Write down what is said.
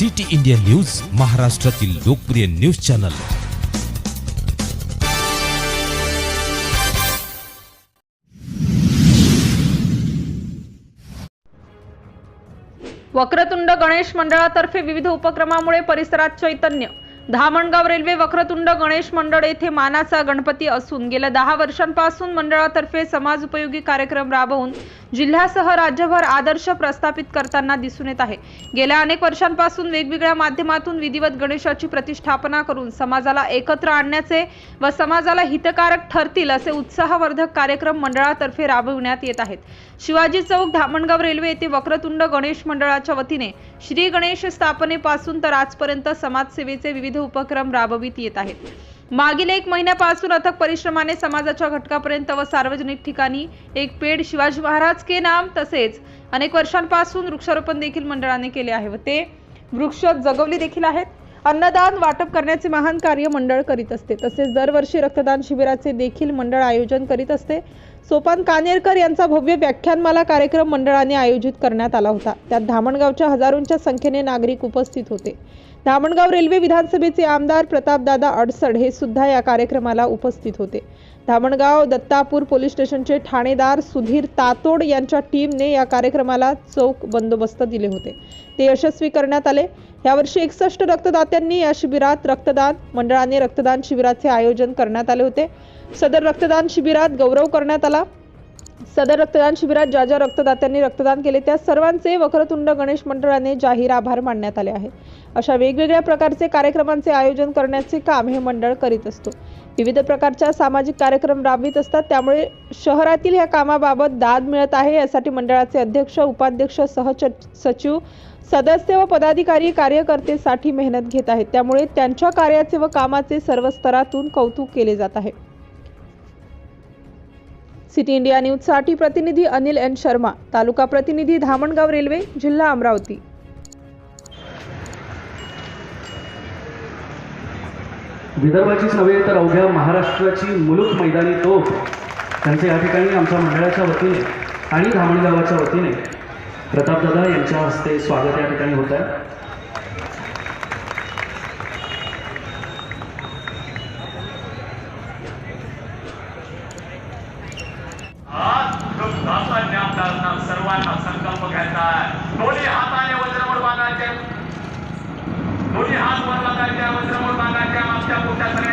City India news महाराष्ट्रातील लोकप्रिय news channel. Vakratunda Ganesh मंडळातर्फे विविध उपक्रमामुळे परिसरात चैतन्य. धामणगाव रेल्वे वक्रतुंड गणेश मंडळ येथे मानाचा गणपती असून गेल्या दहा वर्षांपासून मंडळातर्फे समाज उपयोगी कार्यक्रम राबवून जिल्ह्यासह राज्यभर आदर्श प्रस्थापित करताना दिसून येत आहे. गेल्या अनेक वर्षांपासून वेगवेगळ्या माध्यमातून विधिवत गणेशाची प्रतिष्ठापना करून समाजाला एकत्र आणण्याचे व समाजाला हितकारक ठरतील असे उत्साहवर्धक कार्यक्रम मंडळातर्फे राबविण्यात येत आहेत. शिवाजी चौक धामणगाव रेल्वे येथे वक्रतुंड गणेश मंडळाच्या वतीने श्री गणेश स्थापनेपासून तर आजपर्यंत समाजसेवेचे विविध उपक्रम राबवित येत आहेत. मागील एक महिन्यापासून अथक परिश्रमाने समाजाच्या घटकापर्यंत व सार्वजनिक ठिकाणी एक पेड शिवाजी महाराज के नाम तसेच अनेक वर्षांपासून वृक्षारोपण देखील मंडळाने केले आहे व ते वृक्ष जगवले देखील आहेत. अन्नदान वाटप करण्याचे महान कार्य मंडळ करीत असते. तसेच दरवर्षी रक्तदान शिबिराचे देखील मंडळ आयोजन करीत असते. सोपान कानेरकर यांचा भव्य व्याख्यानमाला कार्यक्रम मंडळाने आयोजित करण्यात आला होता. त्यात धामणगावच्या हजारोंच्या संख्येने नागरिक उपस्थित होते. धामणगाव रेल्वे विधानसभेचे आमदार प्रतापदादा अडसड हे सुद्धा या कार्यक्रमाला उपस्थित होते. धामणगाव दत्तापूर पोलीस स्टेशनचे ठाणेदार सुधीर तातोड यांच्या टीमने या कार्यक्रमाला चौक बंदोबस्त दिले होते. ते यशस्वी करण्यात आले. यावर्षी एकसष्ट रक्तदात्यांनी या शिबिरात रक्तदान मंडळाने रक्तदान शिबिराचे आयोजन करण्यात आले होते. सदर रक्तदान शिबिरात गौरव करण्यात आला. सदर रक्तदान शिबिरात ज्या ज्या रक्तदात्यांनी रक्तदान केले त्या सर्वांचे वक्रतुंड गणेश मंडळाने जाहीर आभार मानण्यात आले आहे अशा वेगवेगळ्या प्रकारचे कार्यक्रमांचे आयोजन करण्याचे काम हे मंडळ करीत असतो. विविध प्रकारच्या सामाजिक कार्यक्रम राबवित असतात. त्यामुळे शहरातील ह्या कामाबाबत दाद मिळत आहे यासाठी मंडळाचे अध्यक्ष उपाध्यक्ष सहच सचिव सदस्य व पदाधिकारी कार्यकर्तेसाठी मेहनत घेत आहेत. त्यामुळे त्यांच्या कार्याचे व कामाचे सर्व स्तरातून कौतुक केले जात आहे. सिटी इंडिया न्यूजसाठी प्रतिनिधी अनिल एन शर्मा तालुका प्रतिनिधी धामणगाव रेल्वे जिल्हा अमरावती. विदर्भाची नव्हे तर अवघ्या महाराष्ट्राची मुलूक मैदानी तोफ. त्यांचे या ठिकाणी आमच्या मंडळाच्या वतीने आणि धामणगावाच्या वतीने प्रतापदादा यांच्या हस्ते स्वागत या ठिकाणी होत आहे. आज दुःखाचा ज्ञान सर्वांना संकल्प घ्यायचा आहे. दोन्ही हाताने वज्रमोड बांधायचे. दोन्ही हात वर लागायचे वज्रमोड बांधायचे. मागच्या প্রশাসনের